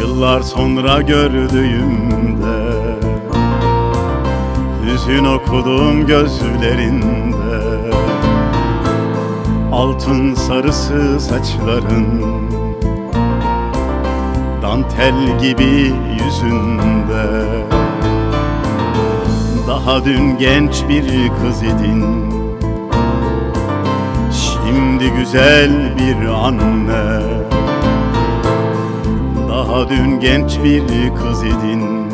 Yıllar sonra gördüğümde Hüzün okudum gözlerinde Altın sarısı saçların Dantel gibi yüzünde. Daha dün genç bir kız idin Şimdi güzel bir anne dün genç bir kız idin.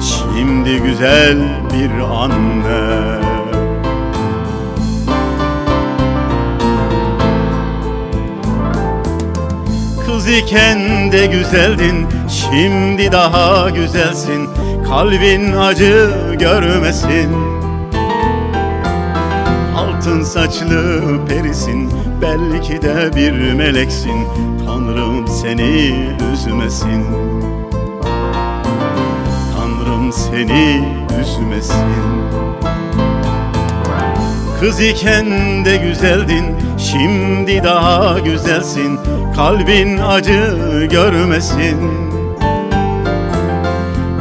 Şimdi güzel bir anne. Kız iken de güzeldin Şimdi daha güzelsin. Kalbin acı görmesin. Altın saçlı perisin Belki de bir meleksin. Tanrım seni üzmesin. Tanrım seni üzmesin. Kız iken de güzeldin Şimdi daha güzelsin. Kalbin acı görmesin.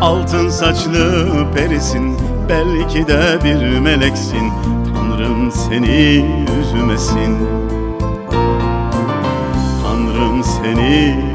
Altın saçlı perisin Belki de bir meleksin. Tanrım seni üzmesin Tanrım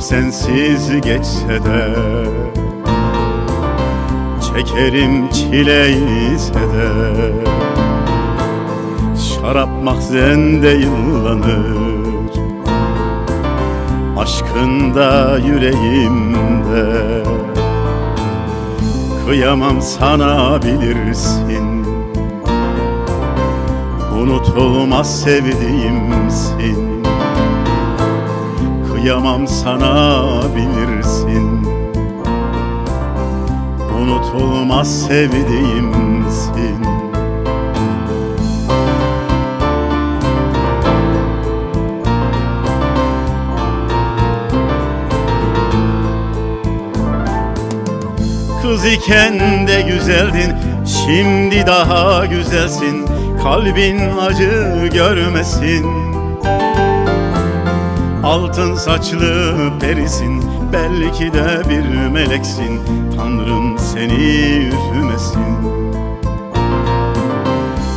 Sensiz geçse de Çekerim çile ise de Şarap mahzende yıllanır. Aşkında yüreğimde Kıyamam sana bilirsin. Unutulmaz sevdiğimsin Kıyamam sana bilirsin. Unutulmaz sevdiğimsin Kız iken de güzeldin Şimdi daha güzelsin. Kalbin acı görmesin Altın saçlı perisin Belki de bir meleksin. Tanrım seni üzmesin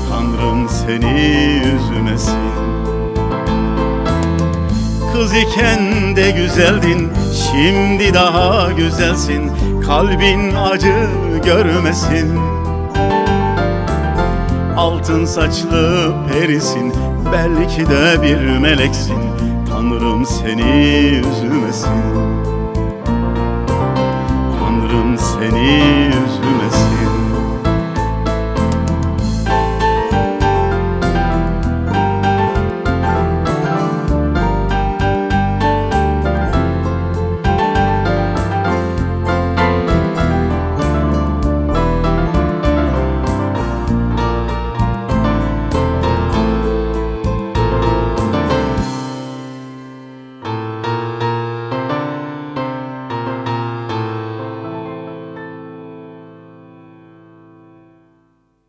Tanrım seni üzmesin Kız iken de güzeldin Şimdi daha güzelsin. Kalbin acı görmesin. Altın saçlı perisin Belki de bir meleksin Tanrım seni üzmesin. Tanrım seni üzmesin